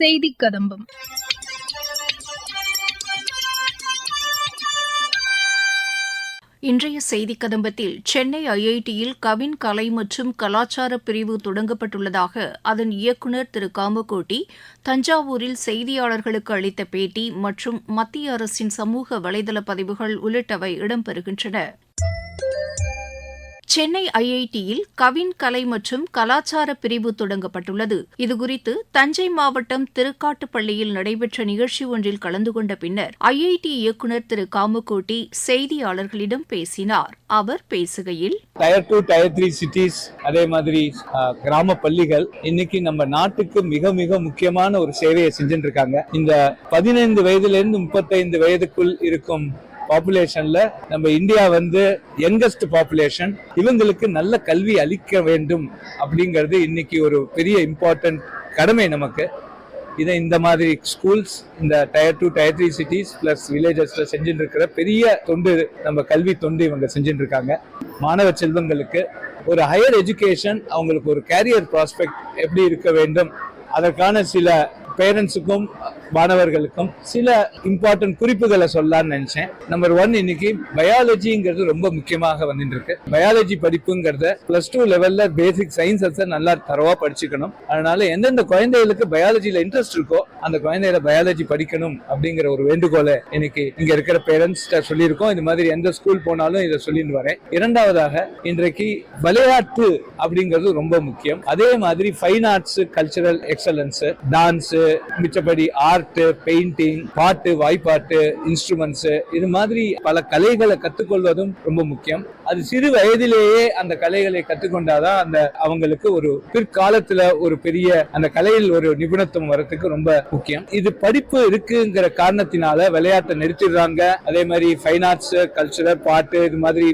செய்தி கதம்பம். இன்றைய செய்தி கதம்பத்தில் சென்னை ஐஐடியில் கவின் கலை மற்றும் கலாச்சார பிரிவு தொடங்கப்பட்டுள்ளதாக அதன் இயக்குநர் திரு காமகோட்டி தஞ்சாவூரில் செய்தியாளர்களுக்கு அளித்த பேட்டி மற்றும் மத்திய அரசின் சமூக வலைதள பதிவுகள் உள்ளிட்டவை இடம்பெறுகின்றன. சென்னை ஐஐடியில் கவின் கலை மற்றும் கலாச்சார பிரிவு தொடங்கப்பட்டுள்ளது. இதுகுறித்து தஞ்சை மாவட்டம் திருக்காட்டுப்பள்ளியில் நடைபெற்ற நிகழ்ச்சி ஒன்றில் கலந்து கொண்ட பின்னர் ஐஐடி இயக்குநர் திரு காமகோட்டி செய்தியாளர்களிடம் பேசினார். அவர் பேசுகையில் tier two tier three cities அதே மாதிரி கிராம பள்ளிகள் இன்னைக்கு நம்ம நாட்டுக்கு மிக மிக முக்கியமான ஒரு சேவையை செஞ்சுட்டு இருக்காங்க. இந்த பதினைந்து வயதுல இருந்து முப்பத்தைந்து வயதுக்குள் இருக்கும் பாப்புலேஷன்ல நம்ம இந்தியா வந்து யங்கஸ்ட் பாப்புலேஷன் இவங்களுக்கு நல்ல கல்வி அளிக்க வேண்டும் அப்படிங்கிறது இன்னைக்கு ஒரு பெரிய இம்பார்ட்டன்ட் கடமை நமக்கு. இதை இந்த மாதிரி ஸ்கூல்ஸ் இந்த tier two tier three cities plus வில்லேஜஸ்ல செஞ்சுட்டு இருக்கிற பெரிய தொண்டு நம்ம கல்வி தொண்டு இவங்க செஞ்சுட்டு இருக்காங்க மாணவ செல்வங்களுக்கு ஒரு ஹையர் எஜுகேஷன் அவங்களுக்கு ஒரு கேரியர் ப்ராஸ்பெக்ட் எப்படி இருக்க வேண்டும் அதற்கான சில பேரண்ட்ஸுக்கும் மாணவர்களுக்கும் சில இம்பார்ட்டன்ட் குறிப்புகளை சொல்லலாம்னு நினைச்சேன். நம்பர் ஒன் இன்னைக்கு பயாலஜிங்கிறது ரொம்ப முக்கியமாக வந்துட்டு இருக்கு பயாலஜி படிப்புங்கிறத பிளஸ் டூ லெவல்ல பேசிக் சயின்ஸஸை நல்லா தரவா படிச்சுக்கணும். அதனால எந்தெந்த குழந்தைகளுக்கு பயாலஜியில இன்ட்ரெஸ்ட் இருக்கோ அந்த குழந்தைகளை பயாலஜி படிக்கணும் அப்படிங்கிற ஒரு வேண்டுகோளை இன்னைக்கு இங்க இருக்கிற பேரண்ட்ஸ் சொல்லியிருக்கோம். இது மாதிரி எந்த ஸ்கூல் போனாலும் இதை சொல்லிட்டு வரேன். இரண்டாவதாக இன்றைக்கு விளையாட்டு அப்படிங்கிறது ரொம்ப முக்கியம். அதே மாதிரி fine arts cultural excellence dance மிச்சப்படி art painting பாட்டு வாய்ப்பாட்டு இன்ஸ்ட்ருமெண்ட்ஸ் இது மாதிரி பல கலைகளை கத்துக்கொள்வதும் ரொம்ப முக்கியம். அது சிறு வயதிலேயே அந்த கலைகளை கத்துக்கொண்டாதான் அந்த அவங்களுக்கு ஒரு பிற்காலத்துல ஒரு பெரிய அந்த கலையில் ஒரு நிபுணத்துவம் வரத்துக்கு ரொம்ப முக்கியம். இது படிப்பு இருக்குங்கிற காரணத்தினால விளையாட்டை நிறுத்திடுறாங்க. அதே மாதிரி ஃபைன் ஆர்ட்ஸ் கல்ச்சரல் பாட்டு இது மாதிரி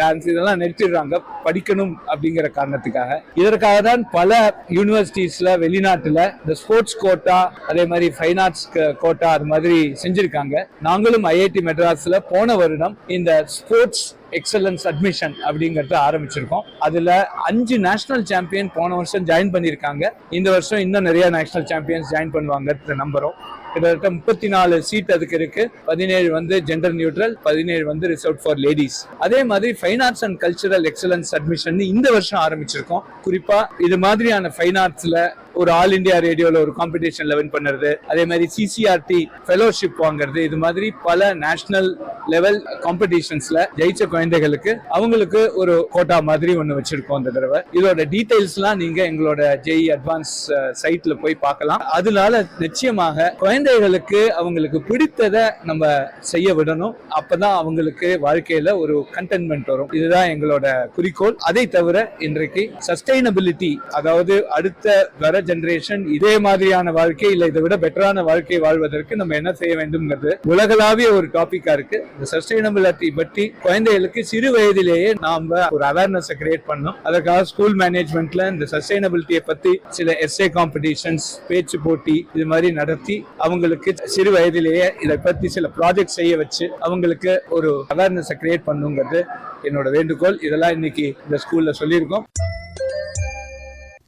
டான்ஸ் இதெல்லாம் நிறுத்திடுறாங்க. படிக்கணும் அப்படிங்கிற காரணத்துக்காக. இதற்காக தான் பல யூனிவர்சிட்டிஸ்ல வெளிநாட்டுல இந்த ஸ்போர்ட்ஸ் கோட்டா அதே மாதிரி ஃபைன் ஆர்ட்ஸ் கோட்டா அது மாதிரி செஞ்சிருக்காங்க. நாங்களும் ஐஐடி மெட்ராஸ்ல போன வருடம் இந்த ஸ்போர்ட்ஸ் எக்ஸலன்ஸ் அட்மிஷன் அப்படிங்கறத ஆரம்பிச்சிருக்கோம். அதுல அஞ்சு நேஷனல் சாம்பியன் போன வருஷம் ஜாயின் பண்ணியிருக்காங்க. இந்த வருஷம் இன்னும் நிறைய நேஷனல் சாம்பியன்ஸ் ஜாயின் பண்ணுவாங்க நம்புறோம். கிட்டத்தட்ட முப்பத்தி நாலு சீட் அதுக்கு இருக்கு. பதினேழு வந்து ஜெண்டர் நியூட்ரல் பதினேழு வந்து ரிசர்வ் ஃபார் லேடிஸ் அதே மாதிரி fine arts and cultural excellence admission இந்த வருஷம் ஆரம்பிச்சிருக்கோம். குறிப்பா இது மாதிரியான ஃபைன் ஆர்ட்ஸ்ல ஒரு ஆல் இந்தியா ரேடியோல ஒரு காம்படிஷன்ல வின் பண்ணுறது. அதே மாதிரி சிசிஆர்டி ஃபெலோஷிப் வாங்குறது. இது மாதிரி பல நேஷனல் லெவல் காம்படிஷன்ஸ்ல ஜெயிச்ச குழந்தைகளுக்கு அவங்களுக்கு ஒரு கோட்டா மாதிரி ஒன்று வச்சிருக்கோம் அந்த தடவை. இதோட டீட்டெயில்ஸ்லாம் நீங்க எங்களோட ஜெய் அட்வான்ஸ் சைட்ல போய் பார்க்கலாம். அதனால நிச்சயமாக குழந்தைகளுக்கு அவங்களுக்கு பிடித்ததை நம்ம செய்ய விடணும். அப்பதான் அவங்களுக்கு வாழ்க்கையில ஒரு கண்டென்மெண்ட் வரும். இதுதான் எங்களோட குறிக்கோள். அதை தவிர இன்றைக்கு சஸ்டைனபிலிட்டி அதாவது அடுத்த வர ஜெனரேஷன் இதே மாதிரியான வாழ்க்கை இல்லை இதை விட பெட்டரான வாழ்க்கை வாழ்வதற்கு நம்ம என்ன செய்ய வேண்டும்ங்கிறது உலகளாவிய ஒரு டாபிக்கா இருக்கு. இந்த சஸ்டைனபிலிட்டி பற்றி குழந்தைகளுக்கு சிறு வயதிலேயே நாம ஒரு அவேர்னஸ் கிரியேட் பண்ணோம். அதற்காக ஸ்கூல் மேனேஜ்மெண்ட்ல இந்த சஸ்டைனபிலிட்டியை பத்தி சில எஸ்ஏ காம்படிஷன்ஸ் பேச்சு போட்டி இது மாதிரி நடத்தி அவங்க அவங்களுக்கு சிறு வயதிலேயே இதை பற்றி சில ப்ராஜெக்ட் செய்ய வச்சு அவங்களுக்கு ஒரு அவேர்னஸை கிரியேட் பண்ணுங்கிறது என்னோட வேண்டுகோள். இதெல்லாம் இன்னைக்கு இந்த ஸ்கூல்ல சொல்லியிருக்கோம்.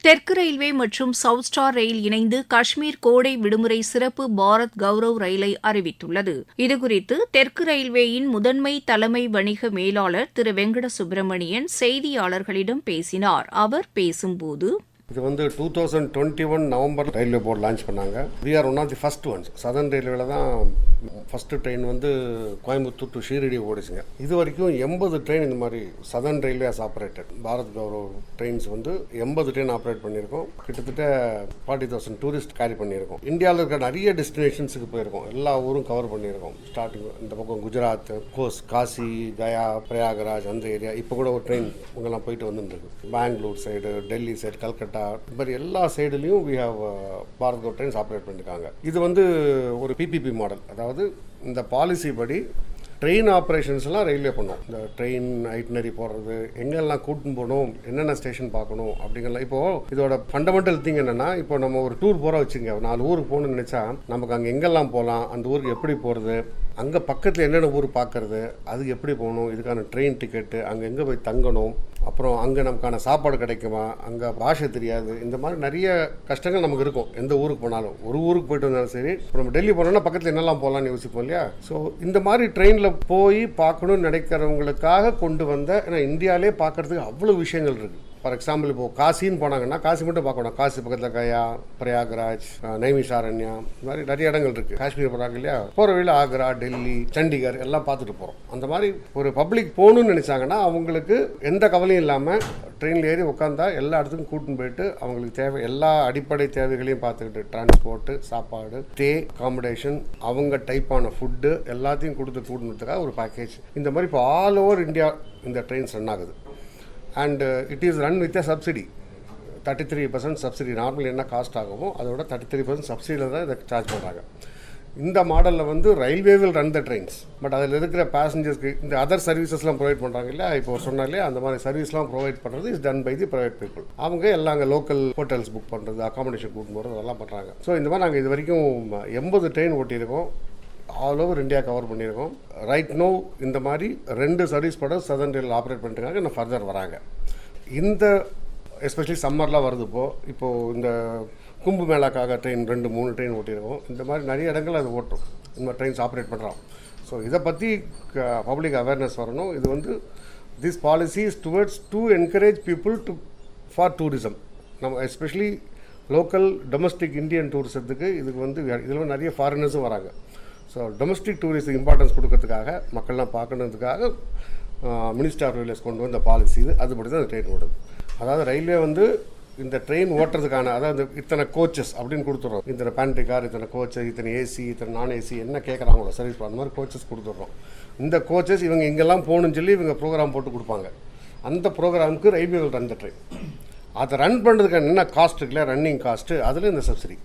தெற்கு ரயில்வே மற்றும் சவுத் ஸ்டார் ரயில் இணைந்து காஷ்மீர் கோடை விடுமுறை சிறப்பு பாரத் கௌரவ் ரயிலை அறிவித்துள்ளது. இதுகுறித்து தெற்கு ரயில்வேயின் முதன்மை தலைமை வணிக மேலாளர் திரு வெங்கட சுப்பிரமணியன் செய்தியாளர்களிடம் பேசினார். அவர் பேசும்போது இது வந்து two thousand twenty one November railway board launch பண்ணாங்க. We are one of the first ones southern ரயில்வேல தான் ஃபஸ்ட்டு ட்ரெயின் வந்து கோயம்புத்தூர் டு ஷீரடி ஓடிச்சுங்க. இது வரைக்கும் எண்பது ட்ரெயின் இந்த மாதிரி southern railway has operated Bharat Gaurav trains வந்து எண்பது ட்ரெயின் ஆப்ரேட் பண்ணியிருக்கோம். கிட்டத்தட்ட ஃபார்ட்டி தௌசண்ட் டூரிஸ்ட் கேரி பண்ணியிருக்கோம். இந்தியாவில் இருக்கிற நிறைய டெஸ்டினேஷன்ஸுக்கு போயிருக்கோம். எல்லா ஊரும் கவர் பண்ணியிருக்கோம். ஸ்டார்டிங் இந்த பக்கம் குஜராத் கோஸ் காசி கயா பிரயாகராஜ் அந்த ஏரியா இப்போ கூட ஒரு ட்ரெயின் இங்கெல்லாம் போயிட்டு வந்துருக்கு பெங்களூர் சைடு டெல்லி சைடு கல்கட்டா இது மாதிரி எல்லா சைடுலேயும் we have Bharat go trains operate பண்ணியிருக்காங்க இது வந்து ஒரு பிபிபி மாடல் அதாவது இந்த பாலிசி படி ட்ரெயின் ஆப்ரேஷன்ஸ்லாம் ரயில்வே பண்ணும். இந்த ட்ரெயின் ஐட்னரி போடுறது எங்கெல்லாம் கூட்டின்னு போகணும் என்னென்ன ஸ்டேஷன் பார்க்கணும் அப்படிங்கலாம் இப்போது இதோட ஃபண்டமெண்டல் திங் என்னென்னா இப்போ நம்ம ஒரு டூர் போகிற வச்சுங்க நாலு ஊருக்கு போகணும்னு நினச்சா நமக்கு அங்கே எங்கெல்லாம் போகலாம் அந்த ஊருக்கு எப்படி போகிறது அங்கே பக்கத்தில் என்னென்ன ஊர் பார்க்குறது அது எப்படி போகணும் இதுக்கான ட்ரெயின் டிக்கெட்டு அங்கே எங்கே போய் தங்கணும் அப்புறம் அங்கே நமக்கான சாப்பாடு கிடைக்குமா அங்கே பாஷை தெரியாது இந்த மாதிரி நிறைய கஷ்டங்கள் நமக்கு இருக்கும் எந்த ஊருக்கு போனாலும். ஒரு ஊருக்கு போயிட்டு வந்தாலும் சரி இப்போ நம்ம டெல்லி போனோம்னா பக்கத்தில் என்னெல்லாம் போகலான்னு யோசிப்போம் இல்லையா? ஸோ இந்த மாதிரி ட்ரெயினில் போய் பார்க்கணும்னு நினைக்கிறவங்களுக்காக கொண்டு வந்த ஏன்னா இந்தியாவிலே பார்க்கறதுக்கு அவ்வளோ விஷயங்கள் இருக்குது ஃபார் எக்ஸாம்பிள் இப்போது காசின்னு போனாங்கன்னா காசி மட்டும் பார்க்கணும். காசி பக்கத்தில் கயா பிரயாக்ராஜ் நைமிஷாரண்யா இந்த மாதிரி நிறைய இடங்கள் இருக்குது காஷ்மீர் போகிறாங்க இல்லையா? போகிற வழியில் ஆக்ரா டெல்லி சண்டிகர் எல்லாம் பார்த்துட்டு போகிறோம் அந்த மாதிரி ஒரு பப்ளிக் போகணும்னு நினச்சாங்கன்னா அவங்களுக்கு எந்த கவலையும் இல்லாமல் ட்ரெயினில் ஏறி உட்காந்தா எல்லா இடத்துக்கும் கூட்டின்னு போயிட்டு அவங்களுக்கு தேவை எல்லா அடிப்படை தேவைகளையும் பார்த்துக்கிட்டு டிரான்ஸ்போர்ட்டு சாப்பாடு ஸ்டே அகாமடேஷன் அவங்க டைப்பான ஃபுட்டு எல்லாத்தையும் கொடுத்து கூட்டினதுக்காக ஒரு பேக்கேஜ் இந்த மாதிரி இப்போ ஆல் ஓவர் இந்தியா இந்த ட்ரெயின்ஸ் ரன் ஆகுது. And it is run with a subsidy thirty three percent subsidy normal என்ன காஸ்ட் ஆகுமோ அதோட தேர்ட்டி த்ரீ பர்சன்ட் சப்சிடியில் தான் இதை சார்ஜ் பண்ணுறாங்க இந்த மாடலில் வந்து railway will run the trains but அதில் இருக்கிற பேசஞ்சர்ஸ்க்கு இந்த அதர் சர்வீசஸ்லாம் ப்ரொவைட் பண்ணுறாங்க இல்லையா? இப்போ சொன்னாலே அந்த மாதிரி சர்வீஸ்லாம் ப்ரொவைட் பண்ணுறது is done by the private people அவங்க எல்லாம் அங்கே லோக்கல் ஹோட்டல்ஸ் புக் பண்ணுறது அகாமடேஷன் கூட்டு போகிறது அதெல்லாம் பண்ணுறாங்க ஸோ இந்த மாதிரி நாங்கள் இது வரைக்கும் எண்பது ட்ரெயின் ஓட்டியிருக்கோம். ஆல் ஓவர் இந்தியா கவர் பண்ணியிருக்கோம். ரைட் நோ இந்த மாதிரி ரெண்டு சர்வீஸ் படம் சதன் ரயில் ஆப்ரேட் பண்ணிட்டுருக்காங்க. இன்னும் ஃபர்தர் வராங்க. இந்த எஸ்பெஷலி சம்மர்லாம் வருது இப்போது இப்போது இந்த கும்பு மேளாக்காக ட்ரெயின் ரெண்டு மூணு ட்ரெயின் ஓட்டியிருக்கோம். இந்த மாதிரி நிறைய இடங்கள் அது ஓட்டும். இந்த மாதிரி ட்ரெயின்ஸ் ஆப்ரேட் பண்ணுறோம் ஸோ இதை பற்றி பப்ளிக் அவேர்னஸ் வரணும். இது வந்து this policies towards to encourage people to for tourism நம்ம எஸ்பெஷலி லோக்கல் டொமஸ்டிக் இந்தியன் டூரிசத்துக்கு இதுக்கு வந்து இதில் நிறைய ஃபாரினர்ஸும் வராங்க. ஸோ டொமஸ்டிக் டூரிஸ்ட்டுக்கு இம்பார்ட்டன்ஸ் கொடுக்கறதுக்காக மக்கள்லாம் பார்க்கணுன்றதுக்காக மினிஸ்டர் ஆஃப் ரயில்வேஸ் கொண்டு வந்த பாலிசி இது. அதுபடி தான் அந்த ட்ரெயின் ஓடுது. அதாவது ரயில்வே வந்து இந்த ட்ரெயின் ஓட்டுறதுக்கான அதாவது இத்தனை கோச்சஸ் அப்படின்னு கொடுத்துட்றோம் இத்தனை பேண்ட்ரி கார் இத்தனை கோச்சஸ் இத்தனை ஏசி இத்தனை நான் ஏசி என்ன கேட்குறாங்களோ சர்வீஸ் அந்த மாதிரி கோச்சஸ் கொடுத்துட்றோம் இந்த கோச்சஸ் இவங்க இங்கெல்லாம் போகணும்னு சொல்லி இவங்க ப்ரோக்ராம் போட்டு கொடுப்பாங்க. அந்த ப்ரோக்ராமுக்கு ரயில்வே ரன் த ட்ரெயின் அதை ரன் பண்ணுறதுக்கு என்ன காஸ்ட் இருக்குல்ல? ரன்னிங் காஸ்ட்டு அதில் இந்த சப்சிடி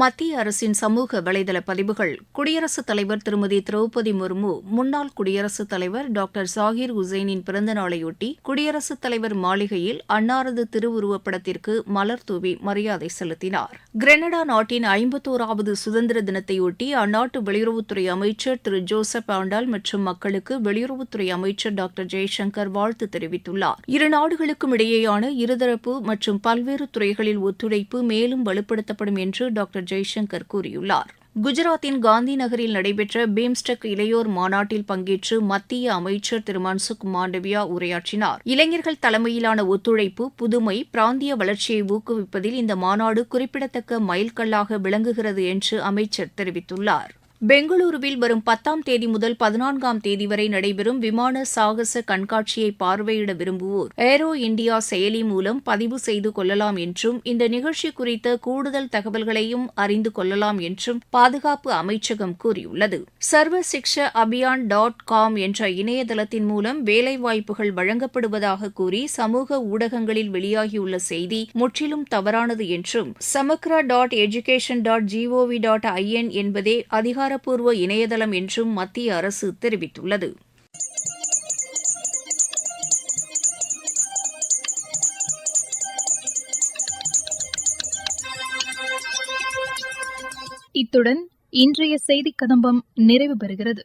மத்திய அரசின் சமூக வலைதள பதிவுகள் குடியரசுத் தலைவர் திருமதி திரௌபதி முர்மு முன்னாள் குடியரசுத் தலைவர் டாக்டர் ஜாகிர் ஹுசைனின் பிறந்த நாளையொட்டி குடியரசுத் தலைவர் மாளிகையில் அன்னாரது திருவுருவப்படத்திற்கு மலர் தூவி மரியாதை செலுத்தினார். கிரெனடா நாட்டின் ஐம்பத்தோராவது சுதந்திர தினத்தையொட்டி அந்நாட்டு வெளியுறவுத்துறை அமைச்சர் திரு ஜோசப் ஆண்டால் மற்றும் மக்களுக்கு வெளியுறவுத்துறை அமைச்சர் டாக்டர் ஜெய்சங்கர் வாழ்த்து தெரிவித்துள்ளார். இரு நாடுகளுக்கும் இடையேயான இருதரப்பு மற்றும் பல்வேறு துறைகளில் ஒத்துழைப்பு மேலும் வலுப்படுத்தப்படும் என்று டாக்டர் ஜெய்சங்கர் கூறியுள்ளார். குஜராத்தின் காந்தி நகரில் நடைபெற்ற பிம்ஸ்டெக் இளையோர் மாநாட்டில் பங்கேற்று மத்திய அமைச்சர் திரு மன்சுக் மாண்டவியா உரையாற்றினார். இளைஞர்கள் தலைமையிலான ஒத்துழைப்பு புதுமை பிராந்திய வளர்ச்சியை ஊக்குவிப்பதில் இந்த மாநாடு குறிப்பிடத்தக்க மைல்கல்லாக விளங்குகிறது என்று அமைச்சர் தெரிவித்துள்ளார். பெங்களூருவில் வரும் பத்தாம் தேதி முதல் பதினான்காம் தேதி வரை நடைபெறும் விமான சாகச கண்காட்சியை பார்வையிட விரும்புவோர் ஏரோ இந்தியா செயலி மூலம் பதிவு செய்து கொள்ளலாம் என்றும் இந்த நிகழ்ச்சி குறித்த கூடுதல் தகவல்களையும் அறிந்து கொள்ளலாம் என்றும் பாதுகாப்பு அமைச்சகம் கூறியுள்ளது. சர்வ சிக்ஷ அபியான் டாட் காம் என்ற இணையதளத்தின் மூலம் வேலைவாய்ப்புகள் வழங்கப்படுவதாக கூறி சமூக ஊடகங்களில் வெளியாகியுள்ள செய்தி முற்றிலும் தவறானது என்றும் Samagra dot education dot G O V dot I N என்பதே அதிகார அதிகாரப்பூர்வ இணையதளம் என்றும் மத்திய அரசு தெரிவித்துள்ளது. இத்துடன் இன்றைய செய்திக் கதம்பம் நிறைவு பெறுகிறது.